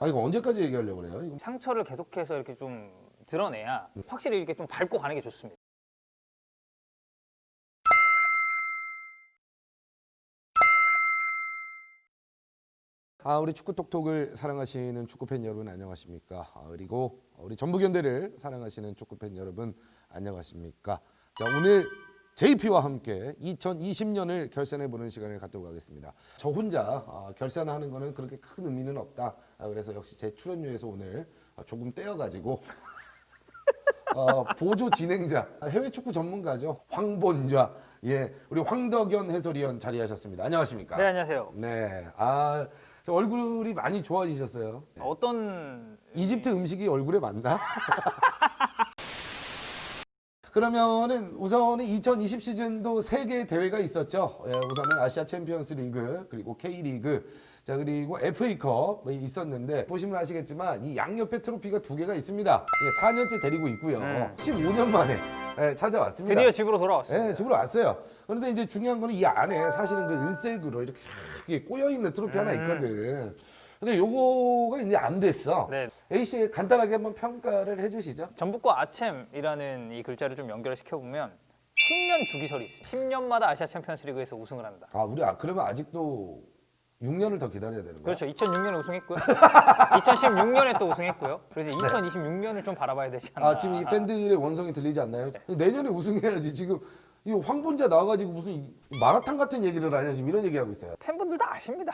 아 이거 언제까지 얘기하려고 그래요? 이거 상처를 계속해서 이렇게 좀 드러내야 확실히 이렇게 좀 밟고 가는 게 좋습니다. 아 우리 축구 톡톡을 사랑하시는 축구 팬 여러분 안녕하십니까? 아, 그리고 우리 전북 현대를 사랑하시는 축구 팬 여러분 안녕하십니까? 자 오늘 JP와 함께 2020년을 결산해 보는 시간을 갖도록 하겠습니다. 저 혼자 아, 결산하는 거는 그렇게 큰 의미는 없다. 아, 그래서 역시 제 출연료에서 오늘 아, 조금 떼어가지고 어, 보조 진행자 해외 축구 전문가죠 황본좌 예 우리 황덕연 해설위원 자리하셨습니다. 안녕하십니까? 네, 안녕하세요. 네. 아, 저 얼굴이 많이 좋아지셨어요. 어떤 이집트 음식이 얼굴에 맞나? 그러면은 우선은 2020 시즌도 세개 대회가 있었죠. 예, 우선은 아시아 챔피언스 리그 그리고 K 리그 자 그리고 FA컵 뭐 있었는데 보시면 아시겠지만 이 양옆에 트로피가 두 개가 있습니다. 예, 4년째 데리고 있고요. 음. 15년 만에 예, 찾아왔습니다. 드디어 집으로 돌아왔습니다. 예, 집으로 왔어요. 그런데 이제 중요한 거는 이 안에 사실은 그 은색으로 이렇게 크게 꼬여 있는 트로피 하나 음. 있거든. 근데 요거가 이제 안 됐어. 네. A 씨 간단하게 한번 평가를 해주시죠. 전북과 아챔이라는 이 글자를 좀 연결을 시켜보면 10년 주기설이 있습니다. 10년마다 아시아 챔피언스 리그에서 우승을 한다. 아, 우리 아 그러면 아직도 6년을 더 기다려야 되는 거야? 그렇죠. 2006년에 우승했고요. 2016년에 또 우승했고요. 그래서 2026년을 좀 바라봐야 되지 않나. 아, 지금 이 팬들의 원성이 들리지 않나요? 내년에 우승해야지. 지금 이 황본자 나와가지고 무슨 이 마라탕 같은 얘기를 하냐 지금 이런 얘기하고 있어요. 팬분들 다 아십니다.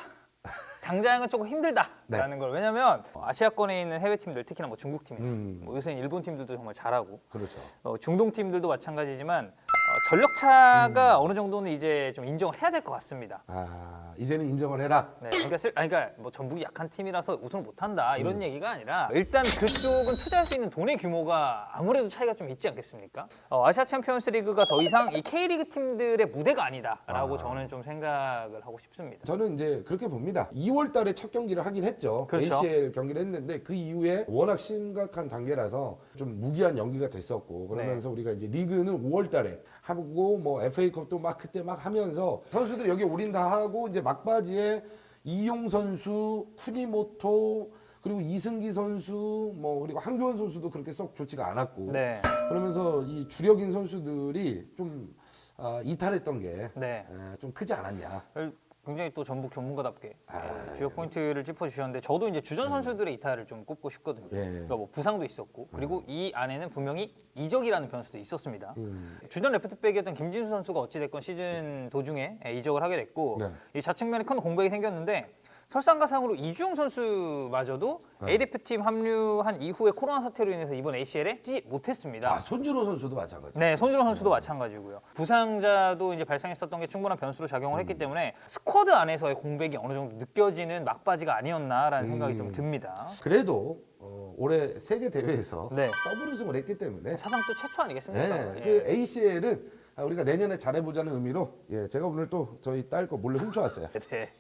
당장은 조금 힘들다라는 네. 걸 왜냐하면 아시아권에 있는 해외 팀들 특히나 뭐 중국 팀이나 음. 뭐 요새 일본 팀들도 정말 잘하고 그렇죠. 어, 중동 팀들도 마찬가지지만 어, 전력 차가 음. 어느 정도는 이제 좀 인정을 해야 될 것 같습니다. 아, 이제는 인정을 해라. 네, 그러니까, 슬- 아니, 그러니까 뭐 전북이 약한 팀이라서 우승을 못한다 이런 음. 얘기가 아니라 일단 그쪽은 투자할 수 있는 돈의 규모가 아무래도 차이가 좀 있지 않겠습니까? 어, 아시아 챔피언스리그가 더 이상 이 K리그 팀들의 무대가 아니다라고 아. 저는 좀 생각을 하고 싶습니다. 저는 이제 그렇게 봅니다. 2월 달에 첫 경기를 하긴 했죠. 그렇죠. ACL 경기를 했는데 그 이후에 워낙 심각한 단계라서 좀 무기한 연기가 됐었고 그러면서 네. 우리가 이제 리그는 5월 달에 하고 뭐 FA컵도 막 그때 막 하면서 선수들 여기 올인 다 하고 이제 막바지에 이용 선수, 쿠니모토 그리고 이승기 선수 뭐 그리고 한교원 선수도 그렇게 썩 좋지가 않았고 네, 그러면서 이 주력인 선수들이 좀 아, 이탈했던 게 네. 좀 크지 않았냐. 굉장히 또 전북 전문가답게 아, 어, 주요 포인트를 짚어주셨는데 저도 이제 주전 선수들의 이탈을 좀 꼽고 싶거든요. 예. 그러니까 뭐 부상도 있었고 그리고 이 안에는 분명히 이적이라는 변수도 있었습니다. 음. 주전 레프트백이었던 김진수 선수가 어찌됐건 시즌 도중에 예, 이적을 하게 됐고 네. 이 좌측면에 큰 공백이 생겼는데 설상가상으로 이주영 선수마저도 네. A 대표팀 합류한 이후에 코로나 사태로 인해서 이번 ACL에 뛰지 못했습니다. 아 손준호 선수도 마찬가지. 네, 손준호 선수도 마찬가지고요. 부상자도 이제 발생했었던 게 충분한 변수로 작용을 음. 했기 때문에 스쿼드 안에서의 공백이 어느 정도 느껴지는 막바지가 아니었나라는 생각이 음. 좀 듭니다. 그래도 어, 올해 세계 대회에서 네. 더블 우승을 했기 때문에 사상 또 최초 아니겠습니까? 네, 예. 그 ACL은 우리가 내년에 잘해보자는 의미로 예, 제가 오늘 또 저희 딸 거 몰래 훔쳐왔어요. 네.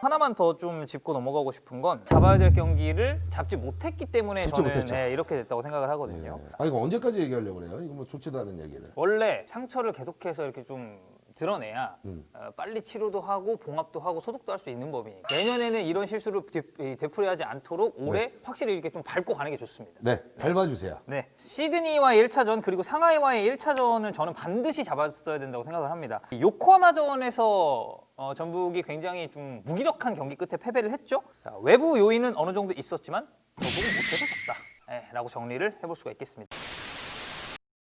하나만 더 좀 짚고 넘어가고 싶은 건 잡아야 될 경기를 잡지 못했기 때문에 잡지 저는 못했죠. 네, 이렇게 됐다고 생각을 하거든요. 아 이거 언제까지 얘기하려고 그래요? 이거 뭐 좋지도 않은 얘기를. 원래 상처를 계속해서 이렇게 좀 드러내야 음. 어, 빨리 치료도 하고 봉합도 하고 소독도 할 수 있는 법이니까 내년에는 이런 실수를 되, 이, 되풀이하지 않도록 올해 확실히 이렇게 좀 밟고 가는 게 좋습니다. 네, 밟아주세요. 네, 시드니와의 1차전 그리고 상하이와의 1차전은 저는 반드시 잡았어야 된다고 생각을 합니다. 이 요코하마전에서 어, 전북이 굉장히 좀 무기력한 경기 끝에 패배를 했죠. 자, 외부 요인은 어느 정도 있었지만 결국은 못해서 졌다. 네, 라고 정리를 해볼 수가 있겠습니다.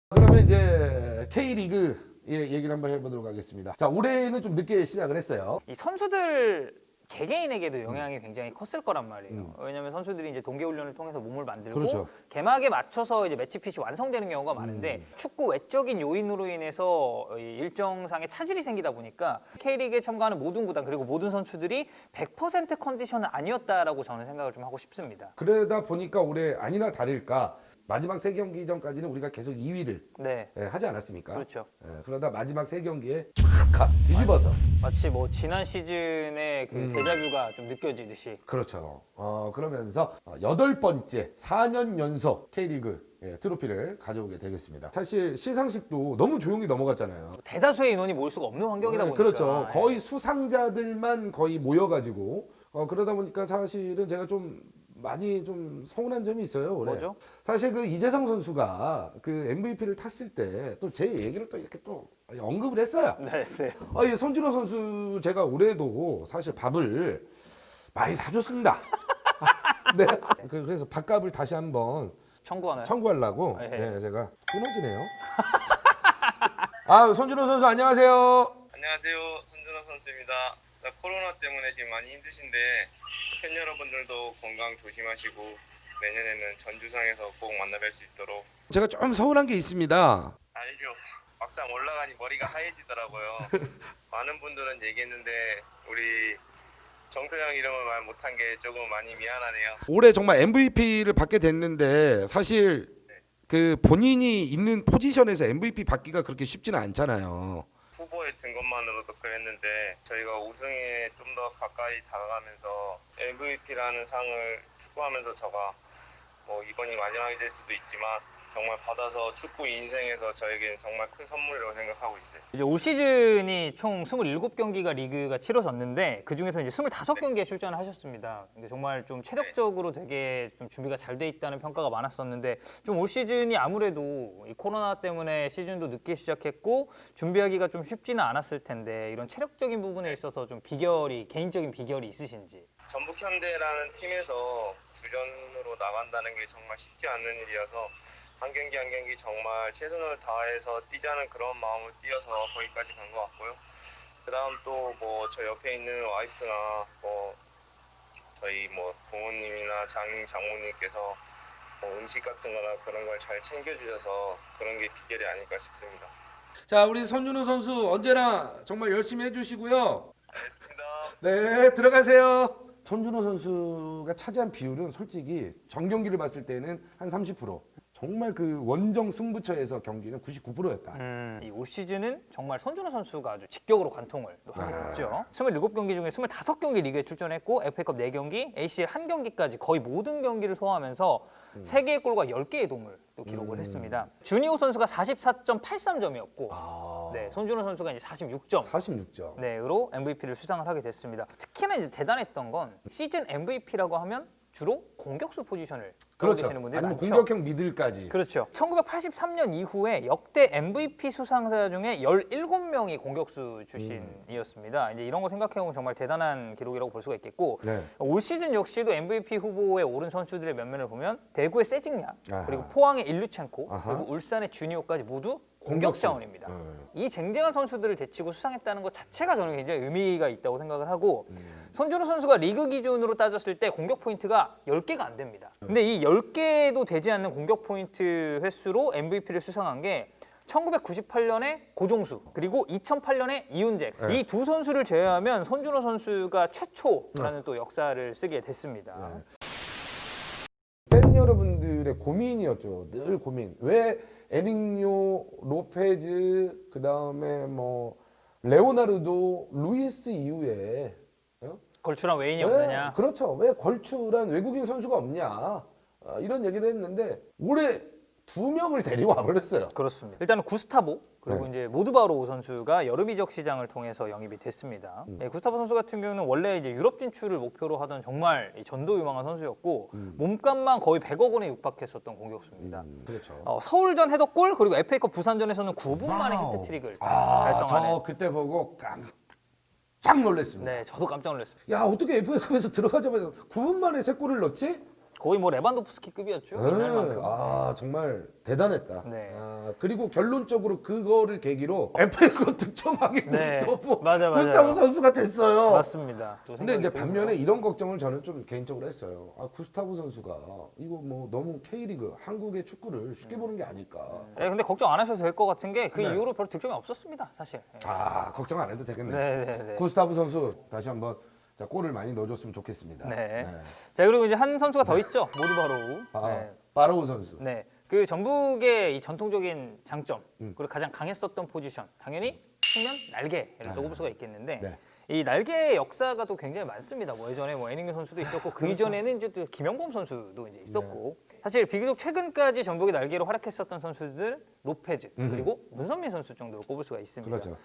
그러면 이제 K리그 예, 얘기를 한번 해보도록 하겠습니다. 자 올해는 좀 늦게 시작을 했어요. 이 선수들 개개인에게도 영향이 굉장히 컸을 거란 말이에요. 음. 왜냐하면 선수들이 이제 동계 훈련을 통해서 몸을 만들고 그렇죠. 개막에 맞춰서 이제 매치핏이 완성되는 경우가 많은데 음. 축구 외적인 요인으로 인해서 이 일정상의 차질이 생기다 보니까 K리그에 참가하는 모든 구단 그리고 모든 선수들이 100% 컨디션은 아니었다라고 저는 생각을 좀 하고 싶습니다. 그러다 보니까 올해 아니나 다를까 마지막 세 경기 전까지는 우리가 계속 2위를 네. 하지 않았습니까? 그렇죠. 예, 그러다 마지막 세 경기에 쫙 뒤집어서 마치 뭐 지난 시즌의 그 음. 데자뷰가 좀 느껴지듯이 그렇죠. 어, 그러면서 어, 여덟 번째 4년 연속 K리그 예, 트로피를 가져오게 되겠습니다. 사실 시상식도 너무 조용히 넘어갔잖아요. 대다수의 인원이 모일 수가 없는 환경이다 네, 보니까 그렇죠. 예. 거의 수상자들만 거의 모여가지고 어, 그러다 보니까 사실은 제가 좀 많이 좀 서운한 점이 있어요. 올해. 뭐죠? 사실 그 이재성 선수가 그 MVP를 탔을 때 또 제 얘기를 또 이렇게 또 언급을 했어요. 네, 네. 아, 이 손준호 선수 제가 올해도 사실 밥을 많이 사줬습니다. 네. 그- 그래서 밥값을 다시 한번 청구하나요? 청구하려고 예. 네, 제가 끊어지네요. 아, 손준호 선수 안녕하세요. 안녕하세요. 손준호 선수입니다. 나 코로나 때문에 지금 많이 힘드신데 팬 여러분들도 건강 조심하시고 내년에는 전주상에서 꼭 만나뵐 수 있도록 제가 좀 서운한 게 있습니다. 알죠. 막상 올라가니 머리가 하얘지더라고요. 많은 분들은 얘기했는데 우리 정표 형 이름을 말 못한 게 조금 많이 미안하네요. 올해 정말 MVP를 받게 됐는데 사실 그 본인이 있는 포지션에서 MVP 받기가 그렇게 쉽지는 않잖아요. 후보에 든 것만으로도 그랬는데 저희가 우승에 좀 더 가까이 다가가면서 MVP라는 상을 축구하면서 저가 뭐 이번이 마지막이 될 수도 있지만 정말 받아서 축구 인생에서 저에게는 정말 큰 선물이라고 생각하고 있어요. 이제 올 시즌이 총 27경기가 리그가 치러졌는데 그 중에서 이제 25경기에 출전을 하셨습니다. 근데 정말 좀 체력적으로 되게 좀 준비가 잘 돼 있다는 평가가 많았었는데 좀 올 시즌이 아무래도 이 코로나 때문에 시즌도 늦게 시작했고 준비하기가 좀 쉽지는 않았을 텐데 이런 체력적인 부분에 있어서 좀 비결이 개인적인 비결이 있으신지. 전북 현대라는 팀에서 주전으로 나간다는 게 정말 쉽지 않는 일이어서 한 경기 한 경기 정말 최선을 다해서 뛰자는 그런 마음을 뛰어서 거기까지 간 것 같고요. 그 다음 또 뭐 저 옆에 있는 와이프나 뭐 저희 뭐 부모님이나 장인 장모님께서 뭐 음식 같은 거나 그런 걸 잘 챙겨주셔서 그런 게 비결이 아닐까 싶습니다. 자, 우리 손준호 선수 언제나 정말 열심히 해주시고요. 알겠습니다. 네, 들어가세요. 손준호 선수가 차지한 비율은 솔직히 전 경기를 봤을 때는 한 30%. 정말 그 원정 승부처에서 경기는 99%였다. 음, 이올 시즌은 정말 손준호 선수가 아주 직격으로 관통을 또 하게 아. 됐죠. 27경기 중에 25경기 리그에 출전했고 FA컵 4경기, ACL 1경기까지 거의 모든 경기를 소화하면서 음. 3개의 골과 10개의 동을 또 기록을 했습니다. 주니오 선수가 44.83점이었고 아, 네, 손준호 선수가 이제 46점. 46점. 네로 MVP를 수상을 하게 됐습니다. 특히나 이제 대단했던 건 시즌 MVP라고 하면 주로 공격수 포지션을 그렇죠. 떠올리시는 분들이 아니면 많죠. 공격형 미들까지. 그렇죠. 1983년 이후에 역대 MVP 수상자 중에 17명이 공격수 출신이었습니다. 이제 이런 거 생각해 보면 정말 대단한 기록이라고 볼 수가 있겠고 네. 올 시즌 역시도 MVP 후보에 오른 선수들의 면면을 보면 대구의 세징야 아하. 그리고 포항의 일루첸코 아하. 그리고 울산의 주니오까지 모두 공격. 자원입니다. 네. 이 쟁쟁한 선수들을 제치고 수상했다는 것 자체가 저는 굉장히 의미가 있다고 생각을 하고 손준호 선수가 리그 기준으로 따졌을 때 공격 포인트가 10개가 안 됩니다. 근데 이 10개도 되지 않는 공격 포인트 횟수로 MVP를 수상한 게 1998년에 고종수 그리고 2008년에 이훈재 네. 이두 선수를 제외하면 손준호 선수가 최초라는 또 역사를 쓰게 됐습니다. 네. 팬 여러분들의 고민이었죠. 늘 고민. 왜 에릭요, 로페즈, 그 다음에 뭐 레오나르도, 루이스 이후에 어? 걸출한 외인이 왜, 없느냐? 그렇죠. 왜 걸출한 외국인 선수가 없냐? 아, 이런 얘기도 했는데 올해 두 명을 데리고 와버렸어요. 그렇습니다. 일단은 구스타보 그리고 네. 이제 모드바로 선수가 여름 이적 시장을 통해서 영입이 됐습니다. 음. 네, 구스타보 선수 같은 경우는 원래 이제 유럽 진출을 목표로 하던 정말 이 전도 유망한 선수였고 음. 몸값만 거의 100억 원에 육박했었던 공격수입니다. 그렇죠. 어, 서울전 헤더골 그리고 FA컵 부산전에서는 9분 만에 히트트릭을 아, 달성하는. 저 그때 보고 깜짝 놀랐습니다. 네, 저도 깜짝 놀랐습니다. 야 어떻게 FA컵에서 들어가자마자 9분 만에 세 골을 넣지? 거의 뭐 레반도프스키급이었죠. 네, 이날만큼. 아 정말 대단했다. 네. 아, 그리고 결론적으로 그거를 계기로 FA컵 득점하기 네, 구스타보 맞아, 맞아요. 구스타보 선수가 됐어요. 맞습니다. 또 근데 이제 생각이 반면에. 이런 걱정을 저는 좀 개인적으로 했어요. 아 구스타보 선수가 이거 뭐 너무 K리그 한국의 축구를 쉽게 보는 게 아닐까. 네, 근데 걱정 안 하셔도 될 것 같은 게 그 네. 이후로 별로 득점이 없었습니다, 사실. 네. 아 걱정 안 해도 되겠네. 네, 네, 네. 구스타보 선수 다시 한번 자, 골을 많이 넣어줬으면 좋겠습니다. 네. 자 그리고 이제 한 선수가 더 있죠 모두 바로 아, 네. 바로우 선수. 네. 그 전북의 이 전통적인 장점 음. 그리고 가장 강했었던 포지션 당연히 측면 날개를 아. 꼽을 수가 있겠는데 네. 이 날개의 역사가 또 굉장히 많습니다. 뭐 예전에 뭐 애닝맨 선수도 있었고 그 그렇죠. 이전에는 이제 또 김영범 선수도 이제 있었고 네. 사실 비교적 최근까지 전북의 날개로 활약했었던 선수들 로페즈. 그리고 문선민 선수 정도로 꼽을 수가 있습니다. 그렇죠.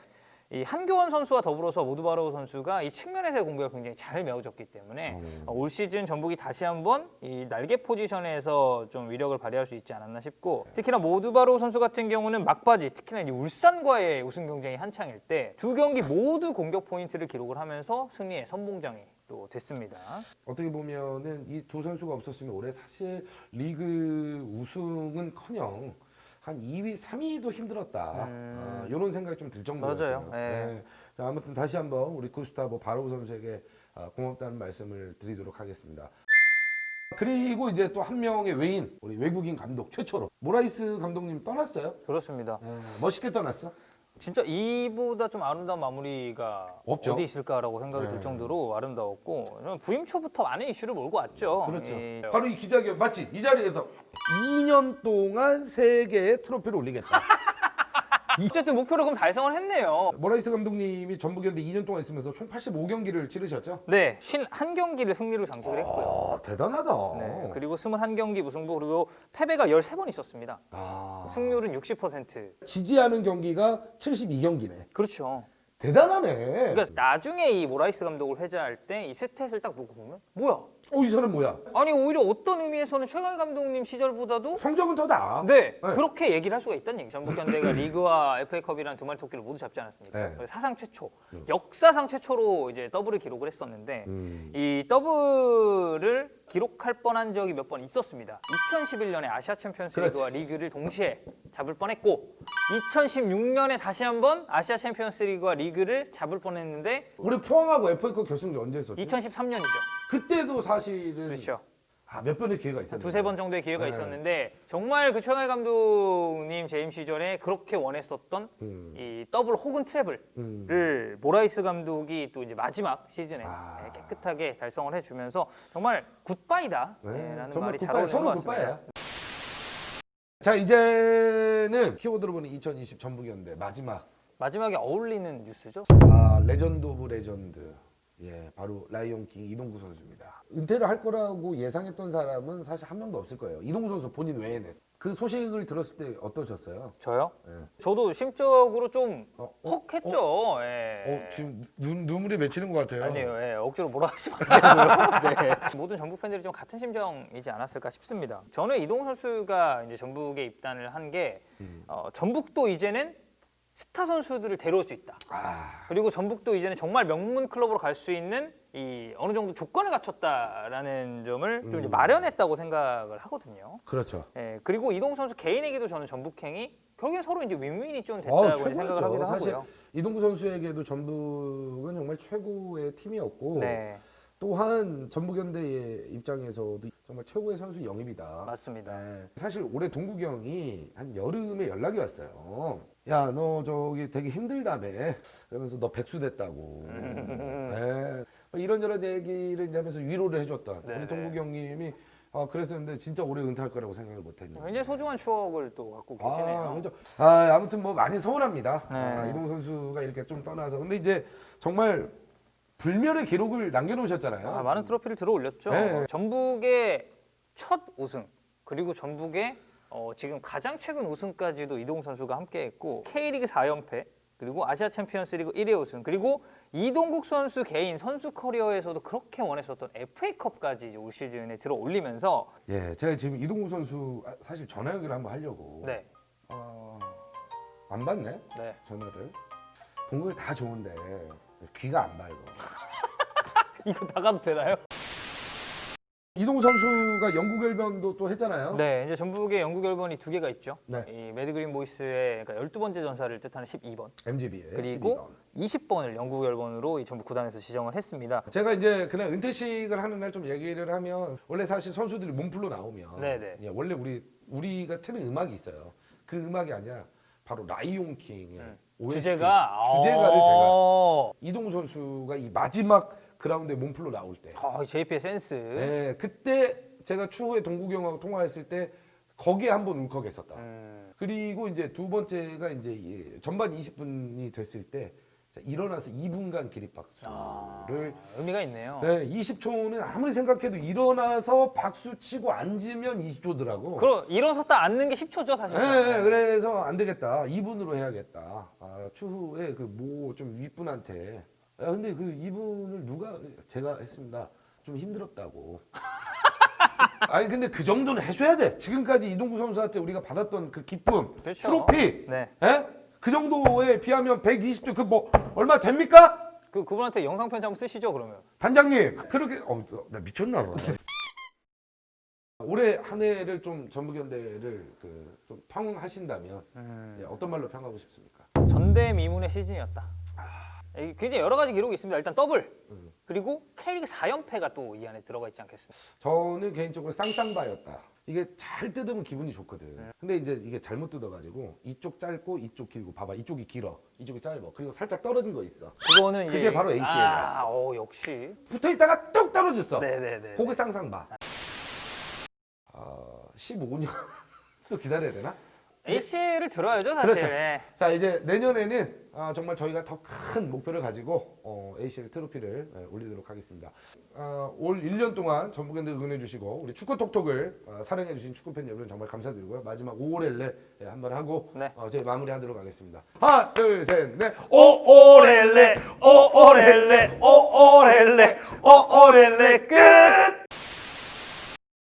이 한교원 선수와 더불어서 모두바로 선수가 이 측면에서의 공격을 굉장히 잘 메워줬기 때문에 어. 어, 올 시즌 전북이 다시 한번 이 날개 포지션에서 좀 위력을 발휘할 수 있지 않았나 싶고 특히나 모두바로 선수 같은 경우는 막바지 특히나 이 울산과의 우승 경쟁이 한창일 때 두 경기 모두 공격 포인트를 기록을 하면서 승리의 선봉장이 또 됐습니다. 어떻게 보면은 이 두 선수가 없었으면 올해 사실 리그 우승은커녕 한 2위, 3위도 힘들었다. 음. 이런 생각이 좀 들 정도였어요. 맞아요. 예. 네. 자, 아무튼 다시 한번 우리 구스타보 바로 선수에게 아, 고맙다는 말씀을 드리도록 하겠습니다. 그리고 이제 또 한 명의 외인, 우리 외국인 감독 최초로 모라이스 감독님 떠났어요. 그렇습니다. 예, 멋있게 떠났어. 진짜 이보다 좀 아름다운 마무리가 없죠. 어디 있을까라고 생각이 네. 들 정도로 아름다웠고 저는 부임 초부터 많은 이슈를 몰고 왔죠. 그렇죠. 이- 바로 이 기자회견 맞지? 이 자리에서 2년 동안 세 개의 트로피를 올리겠다. 어쨌든 목표를 그럼 달성을 했네요. 모라이스 감독님이 전북현대 2년 동안 있으면서 총 85경기를 치르셨죠? 네, 51경기를 승리로 장식을 했고요. 아, 대단하다. 네, 그리고 21경기 무승부 그리고 패배가 13번 있었습니다. 아, 승률은 60%. 지지하는 경기가 72경기네. 그렇죠. 대단하네. 그러니까 나중에 이 모라이스 감독을 회자할 때 이 스탯을 딱 보고 보면 뭐야? 어, 이 사람 뭐야? 아니 오히려 어떤 의미에서는 최강 감독님 시절보다도 성적은 더 나아. 네, 네. 그렇게 얘기를 할 수가 있다는 얘기. 전북 현대가 리그와 FA컵이라는 두 마리 토끼를 모두 잡지 않았습니까? 네. 그래서 사상 최초, 역사상 최초로 이제 더블을 기록을 했었는데 음. 이 더블을 기록할 뻔한 적이 몇 번 있었습니다. 2011년에 아시아 챔피언스 리그와 그렇지. 리그를 동시에 잡을 뻔했고 2016년에 다시 한번 아시아 챔피언스 리그와 리그를 잡을 뻔했는데 우리 포항하고 FA컵 결승전 언제 했었지? 2013년이죠. 그때도 사실은 그렇죠. 아, 몇 번의 기회가 있었는데. 두세 번 정도의 기회가 네. 있었는데 정말 그 최강희 감독님 재임 시절에 그렇게 원했었던 음. 이 더블 혹은 트래블을 음. 모라이스 감독이 또 이제 마지막 시즌에 아. 깨끗하게 달성을 해주면서 정말 굿바이다라는 네, 정말 말이 잘 어울리는 것 같습니다. 굿바이야. 자 이제는 키워드로 보는 2020 전북이었는데 마지막 마지막에 어울리는 뉴스죠. 아 레전드 오브 레전드 예 바로 라이온킹 이동구 선수입니다 은퇴를 할 거라고 예상했던 사람은 사실 한 명도 없을 거예요 이동구 선수 본인 외에는 그 소식을 들었을 때 어떠셨어요? 저요? 예. 저도 심적으로 좀 어, 어, 혹했죠. 예. 어, 지금 눈, 눈물이 맺히는 것 같아요 아니에요. 예, 억지로 몰아가시면 안 되고요. 네. 모든 전북 팬들이 좀 같은 심정이지 않았을까 싶습니다. 저는 이동 선수가 이제 전북에 입단을 한 게 음. 어, 전북도 이제는 스타 선수들을 데려올 수 있다. 아, 그리고 전북도 이제는 정말 명문 클럽으로 갈 수 있는 이 어느 정도 조건을 갖췄다라는 점을 좀 이제 음. 마련했다고 생각을 하거든요. 그렇죠 예, 그리고 이동 선수 개인에게도 저는 전북행이 결국엔 서로 이제 윈윈이 좀 어, 됐다고 이제 생각을 하기도 사실 하고요. 이동구 선수에게도 전북은 정말 최고의 팀이었고 네, 또한 전북현대의 입장에서도 정말 최고의 선수 영입이다 맞습니다. 네. 사실 올해 동국이 형이 한 여름에 연락이 왔어요. 야, 너 저기 되게 힘들다며. 그러면서 너 백수 됐다고. 네. 이런저런 얘기를 이제 하면서 위로를 해줬던 네네. 우리 동국이 형님이 아, 그랬었는데 진짜 올해 은퇴할 거라고 생각을 못 했는데. 굉장히 소중한 추억을 또 갖고 계시네요. 아, 그렇죠. 아, 아무튼 뭐 많이 서운합니다. 네. 아, 이동 선수가 이렇게 좀 떠나서. 근데 이제 정말 불멸의 기록을 남겨놓으셨잖아요. 아, 많은 트로피를 들어 올렸죠. 네. 전북의 첫 우승 그리고 전북의 어, 지금 가장 최근 우승까지도 이동 선수가 함께했고 K리그 4연패 그리고 아시아 챔피언스리그 1회 우승 그리고 이동국 선수 개인 선수 커리어에서도 그렇게 원했었던 FA컵까지 올 시즌에 들어 올리면서 예, 제가 지금 이동국 선수 아, 사실 전화 연결을 한번 하려고. 네, 어, 안 받네 네. 전화를 동국이 다 좋은데 귀가 안 밝어 이거 나가도 되나요? 이동국 선수가 영국 열변도 또 했잖아요 네, 이제 전북의 영국 열번이 두 개가 있죠. 네. 이 매드그린 보이스의 그러니까 12번째 전사를 뜻하는 12번 MGB에 그리고 20번을 영국 열번으로 이 전북 구단에서 지정을 했습니다. 제가 이제 그날 은퇴식을 하는 날 좀 얘기를 하면 원래 사실 선수들이 몸풀로 나오면 네네. 예, 원래 우리 우리가 트는 음악이 있어요 그 음악이 아니라 바로 라이온 킹의 음. OST, 주제가 주제가를 제가 어. 이동국 선수가 이 마지막 그라운드에 몸풀로 나올 때 아, JP의 센스. 네, 그때 제가 추후에 동국이 형하고 통화했을 때 거기에 한번 울컥했었다. 음, 그리고 이제 두 번째가 이제 이 전반 20분이 됐을 때 자, 일어나서 2분간 기립박수를 아, 의미가 있네요. 네, 20초는 아무리 생각해도 일어나서 박수 치고 앉으면 20초더라고. 그럼 일어섰다 앉는 게 10초죠 사실. 네, 네, 그래서 안 되겠다. 2분으로 해야겠다. 아, 추후에 그 뭐 좀 윗분한테 야, 근데 그 2분을 누가 제가 했습니다. 좀 힘들었다고. 아니 근데 그 정도는 해줘야 돼. 지금까지 이동구 선수한테 우리가 받았던 그 기쁨, 그렇죠. 트로피, 네. 예? 그 정도에 비하면 120조 그 뭐 얼마 됩니까? 그 그분한테 영상 편지 한번 쓰시죠 그러면. 단장님 그렇게 어, 나 미쳤나 봐. 올해 한 해를 좀 전북현대를 그 좀 평하신다면 음. 예, 어떤 말로 평하고 싶습니까? 전대미문의 시즌이었다. 이게 굉장히 여러 가지 기록이 있습니다. 일단 더블 음. 그리고 K리그 4연패가 또 이 안에 들어가 있지 않겠습니까? 저는 개인적으로 쌍쌍바였다. 이게 잘 뜯으면 기분이 좋거든. 네. 근데 이제 이게 잘못 뜯어가지고 이쪽 짧고 이쪽 길고 봐봐 이쪽이 길어 이쪽이 짧아 그리고 살짝 떨어진 거 있어. 그거는 그게 이제 바로 ACL 이야. 아, 어 역시. 붙어 있다가 뚝 떨어졌어. 네네네. 고개 쌍쌍바. 아 15년 또 기다려야 되나? ACL을 들어야죠 사실. 그렇죠. 네. 자 이제 내년에는 아, 정말 저희가 더 큰 목표를 가지고 어, ACL 트로피를 예, 올리도록 하겠습니다. 아, 올 1년 동안 전북현대 응원해 주시고 우리 축구 톡톡을 어, 사랑해 주신 축구 팬 여러분 정말 감사드리고요. 마지막 5월엘레 예, 한번 하고 네. 어, 저희 마무리하도록 하겠습니다. 하나 둘셋넷 오오렐레 오오렐레 오오렐레 오오렐레 끝.